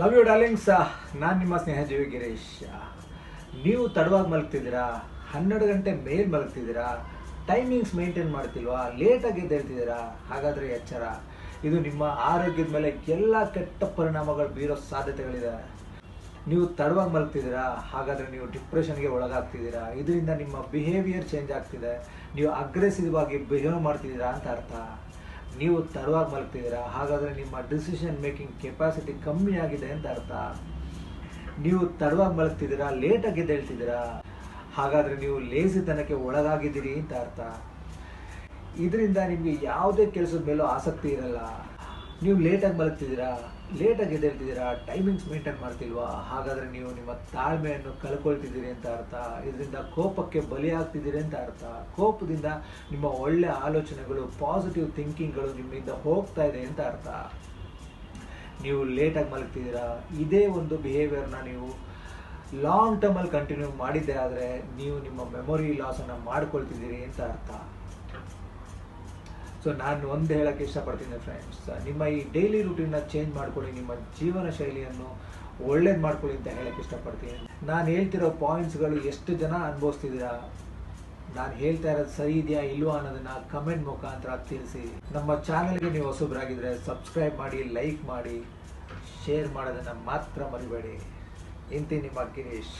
Love you darlings ನಾನು ನಿಮ್ಮ ಸ್ನೇಹ ಜೀವಿ ಗಿರೀಶ್. ನೀವು ತಡವಾಗಿ ಮಲಗ್ತಿದ್ದೀರಾ? ಹನ್ನೆರಡು ಗಂಟೆ ಮೇಲೆ ಮಲಗ್ತಿದ್ದೀರಾ? Timings maintain ಮಾಡ್ತಿಲ್ವಾ? ಲೇಟಾಗಿ ಎದ್ದೇಳ್ತಿದ್ದೀರಾ? ಹಾಗಾದರೆ ಎಚ್ಚರ. ಇದು ನಿಮ್ಮ ಆರೋಗ್ಯದ ಮೇಲೆ ಎಲ್ಲ ಕೆಟ್ಟ ಪರಿಣಾಮಗಳು ಬೀರೋ ಸಾಧ್ಯತೆಗಳಿದೆ. ನೀವು ತಡವಾಗಿ ಮಲಗ್ತಿದ್ದೀರಾ? ಹಾಗಾದರೆ ನೀವು ಡಿಪ್ರೆಷನ್ಗೆ ಒಳಗಾಗ್ತಿದ್ದೀರಾ? ಇದರಿಂದ ನಿಮ್ಮ ಬಿಹೇವಿಯರ್ ಚೇಂಜ್ ಆಗ್ತಿದೆ. ನೀವು ಅಗ್ರೆಸಿವ್ ಆಗಿ ಬಿಹೇವ್ ಮಾಡ್ತಿದ್ದೀರಾ ಅಂತ ಅರ್ಥ. ನೀವು ತಡವಾಗಿ ಮಲಗ್ತಿದ್ದೀರಾ? ಹಾಗಾದರೆ ನಿಮ್ಮ ಡಿಸಿಷನ್ ಮೇಕಿಂಗ್ ಕೆಪಾಸಿಟಿ ಕಮ್ಮಿ ಆಗಿದೆ ಅಂತ ಅರ್ಥ. ನೀವು ತಡವಾಗಿ ಮಲಗ್ತಿದ್ದೀರಾ ಲೇಟಾಗಿ ಎದ್ದೇಳ್ತಿದ್ದೀರಾ? ಹಾಗಾದರೆ ನೀವು ಲೇಸಿತನಕ್ಕೆ ಒಳಗಾಗಿದ್ದೀರಿ ಅಂತ ಅರ್ಥ. ಇದರಿಂದ ನಿಮಗೆ ಯಾವುದೇ ಕೆಲಸದ ಮೇಲೂ ಆಸಕ್ತಿ ಇರಲ್ಲ. ನೀವು ಲೇಟಾಗಿ ಮಲಗ್ತಿದ್ದೀರಾ ಲೇಟಾಗಿ ಎದ್ದೇಳ್ತಿದ್ದೀರಾ? Timings maintain ಮಾಡ್ತಿಲ್ವಾ? ಹಾಗಾದರೆ ನೀವು ನಿಮ್ಮ ತಾಳ್ಮೆಯನ್ನು ಕಳ್ಕೊಳ್ತಿದ್ದೀರಿ ಅಂತ ಅರ್ಥ, ಇದರಿಂದ ಕೋಪಕ್ಕೆ ಬಲಿಯಾಗ್ತಿದ್ದೀರಿ ಅಂತ ಅರ್ಥ. ಕೋಪದಿಂದ ನಿಮ್ಮ ಒಳ್ಳೆ ಆಲೋಚನೆಗಳು ಪಾಸಿಟಿವ್ ಥಿಂಕಿಂಗ್ಗಳು ನಿಮ್ಮಿಂದ ಹೋಗ್ತಾ ಇದೆ ಅಂತ ಅರ್ಥ. ನೀವು ಲೇಟಾಗಿ ಮಲಗ್ತಿದ್ದೀರಾ? ಇದೇ ಒಂದು ಬಿಹೇವಿಯರ್ನ ನೀವು ಲಾಂಗ್ ಟರ್ಮಲ್ಲಿ ಕಂಟಿನ್ಯೂ ಮಾಡಿದ್ದೆ ಆದರೆ ನೀವು ನಿಮ್ಮ ಮೆಮೊರಿ ಲಾಸನ್ನು ಮಾಡ್ಕೊಳ್ತಿದ್ದೀರಿ ಅಂತ ಅರ್ಥ. ಸೊ ನಾನು ಒಂದು ಹೇಳೋಕ್ಕೆ ಇಷ್ಟಪಡ್ತೀನಿ ಫ್ರೆಂಡ್ಸ್ ನಿಮ್ಮ ಈ ಡೈಲಿ ರುಟೀನ್ನ ಚೇಂಜ್ ಮಾಡ್ಕೊಳ್ಳಿ, ನಿಮ್ಮ ಜೀವನ ಶೈಲಿಯನ್ನು ಒಳ್ಳೇದು ಮಾಡ್ಕೊಳ್ಳಿ ಅಂತ ಹೇಳಕ್ಕೆ ಇಷ್ಟಪಡ್ತೀನಿ. ನಾನು ಹೇಳ್ತಿರೋ ಪಾಯಿಂಟ್ಸ್ಗಳು ಎಷ್ಟು ಜನ ಅನುಭವಿಸ್ತಿದ್ದೀರಾ? ನಾನು ಹೇಳ್ತಾ ಇರೋದು ಸರಿ ಇದೆಯಾ, ಇಲ್ವಾ ಅನ್ನೋದನ್ನ ಕಮೆಂಟ್ ಮುಖಾಂತರ ತಿಳಿಸಿ. ನಮ್ಮ ಚಾನಲ್ಗೆ ನೀವು ಹೊಸಬ್ರಾಗಿದ್ದರೆ ಸಬ್ಸ್ಕ್ರೈಬ್ ಮಾಡಿ ಲೈಕ್ ಮಾಡಿ ಶೇರ್ ಮಾಡೋದನ್ನು ಮಾತ್ರ ಮರಿಬೇಡಿ. ಇಂತಿ ನಿಮ್ಮ ಗಿರೀಶ್.